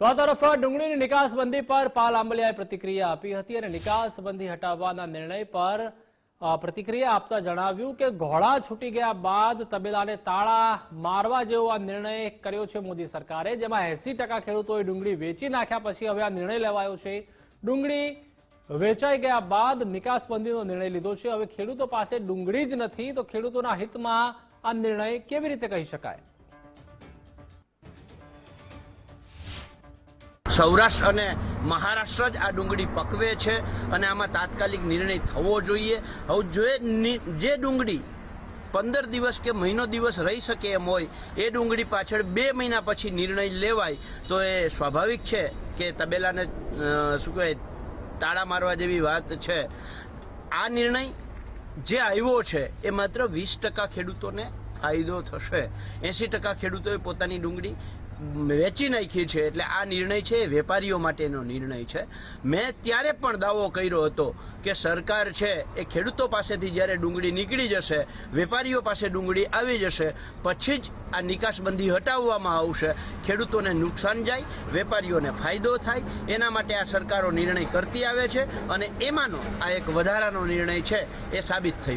તો આ તરફ ડુંગળીની નિકાસબંધી પર પાલ આંબલિયાએ પ્રતિક્રિયા આપી હતી અને નિકાસબંધી હટાવવાના નિર્ણય પર પ્રતિક્રિયા આપતા જણાવ્યું કે ઘોડા છૂટી ગયા બાદ તબેલાને તાળા મારવા જેવો આ નિર્ણય કર્યો છે મોદી સરકારે, જેમાં એસી ટકા ખેડૂતોએ ડુંગળી વેચી નાખ્યા પછી હવે આ નિર્ણય લેવાયો છે. ડુંગળી વેચાઈ ગયા બાદ નિકાસબંધીનો નિર્ણય લીધો છે. હવે ખેડૂતો પાસે ડુંગળી જ નથી, તો ખેડૂતોના હિતમાં આ નિર્ણય કેવી રીતે કહી શકાય? સૌરાષ્ટ્ર અને મહારાષ્ટ્ર જ આ ડુંગળી પકવે છે અને આમાં તાત્કાલિક નિર્ણય થવો જોઈએ. હવે જો જે ડુંગળી પંદર દિવસ કે મહિનો દિવસ રહી શકે એમ હોય, એ ડુંગળી પાછળ બે મહિના પછી નિર્ણય લેવાય, તો એ સ્વાભાવિક છે કે તબેલાને શું કહેવાય, તાળા મારવા જેવી વાત છે. આ નિર્ણય જે આવ્યો છે, એ માત્ર વીસ ટકા ખેડૂતોને ફાયદો થશે. એંસી ટકા ખેડૂતોએ પોતાની ડુંગળી વેચી નાખી છે એટલે આ નિર્ણય છે વેપારીઓ માટેનો નિર્ણય છે. મેં ત્યારે પણ દાવો કર્યો હતો કે સરકાર છે, એ ખેડૂતો પાસેથી જ્યારે ડુંગળી નીકળી જશે, વેપારીઓ પાસે ડુંગળી આવી જશે, પછી જ આ નિકાસબંધી હટાવવામાં આવશે. ખેડૂતોને નુકસાન જાય, વેપારીઓને ફાયદો થાય, એના માટે આ સરકારો નિર્ણય કરતી આવે છે અને એમાંનો આ એક વધારાનો નિર્ણય છે, એ સાબિત થયો.